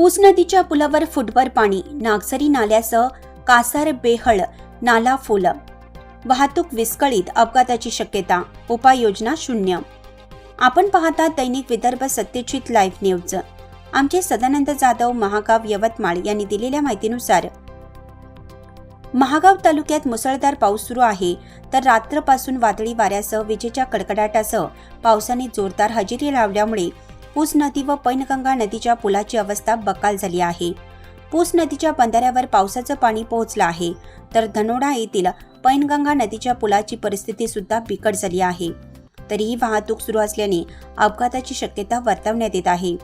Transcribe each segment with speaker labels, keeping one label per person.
Speaker 1: पूस नदीच्या पुलावर फुटभर पाणी नागझरी नाल्यासह कासार बेहळ नाला फुल. वाहतूक विस्कळीत अपघाताची शक्यता उपाययोजना शून्य. आपण पाहता दैनिक विदर्भ सत्यजित लाईव्ह न्यूज. आमचे सदानंद जाधव महागाव यवतमाळ यांनी दिलेल्या माहितीनुसार महागाव तालुक्यात मुसळधार पाऊस सुरू आहे तर रात्रपासून वादळी वाऱ्यासह विजेच्या कडकडाटासह पावसाने जोरदार हजेरी लावल्यामुळे पूस नदी व पैनगंगा नदीच्या पुलाची अवस्था बकाल झाली आहे. पूस नदीच्या बंधाऱ्यावर पावसाचं पाणी पोहोचलं आहे. तर धनोडा येथील पैनगंगा नदीच्या पुलाची परिस्थिती सुद्धा बिकट झाली आहे. तरीही वाहतूक सुरू असल्याने अपघाताची शक्यता वर्तवण्यात येत आहे.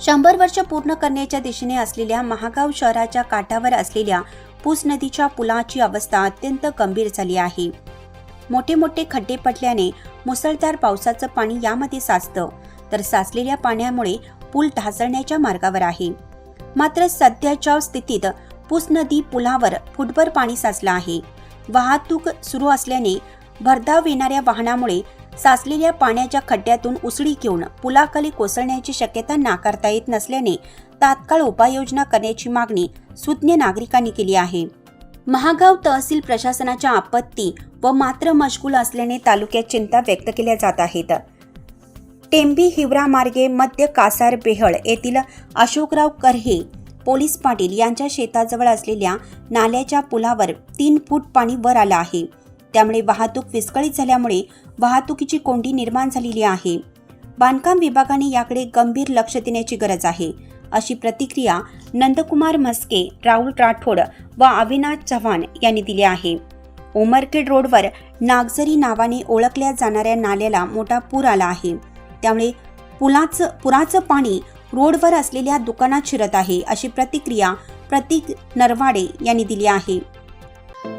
Speaker 1: शंभर वर्ष पूर्ण करण्याच्या दिशेने असलेल्या महागाव शहराच्या काठावर असलेल्या पूस नदीच्या पुलाची अवस्था अत्यंत गंभीर झाली आहे. मोठे मोठे खड्डे पडल्याने मुसळधार पावसाचं पाणी यामध्ये साचतं. तर साचलेल्या पाण्यामुळे पूल ढासळण्याच्या मार्गावर आहे. मात्र सध्याच्या स्थितीत पूस नदी पुलावर फुटभर पाणी साचलं आहे. वाहतूक सुरू असल्याने भरधाव येणाऱ्या वाहनामुळे साचलेल्या पाण्याच्या खड्ड्यातून उसळी घेऊन पुलाखाली कोसळण्याची शक्यता नाकारता येत नसल्याने तात्काळ उपाययोजना करण्याची मागणी सुज्ञ नागरिकांनी केली आहे. महागाव तहसील प्रशासनाच्या आपत्ती व मात्र मशगूल असल्याने तालुक्यात चिंता व्यक्त केल्या जात आहेत. टेंबी हिवरा मार्गे मध्य कासार बेहळ येथील अशोकराव करहे पोलीस पाटील यांच्या शेताजवळ असलेल्या नाल्याच्या पुलावर तीन फूट पाणी वर आलं आहे. त्यामुळे वाहतूक विस्कळीत झाल्यामुळे वाहतुकीची कोंडी निर्माण झालेली आहे. बांधकाम विभागाने याकडे गंभीर लक्ष देण्याची गरज आहे. अशी प्रतिक्रिया नंदकुमार म्हस्के राहुल राठोड व अविनाश चव्हाण यांनी दिली आहे. उमरखेड रोडवर नागझरी नावाने ओळखल्या जाणाऱ्या नाल्याला मोठा पूर आला आहे. त्यामुळे पुलाचं पुराचं पाणी रोडवर असलेल्या दुकानात शिरत आहे अशी प्रतिक्रिया प्रतीक नरवाडे यांनी दिली आहे.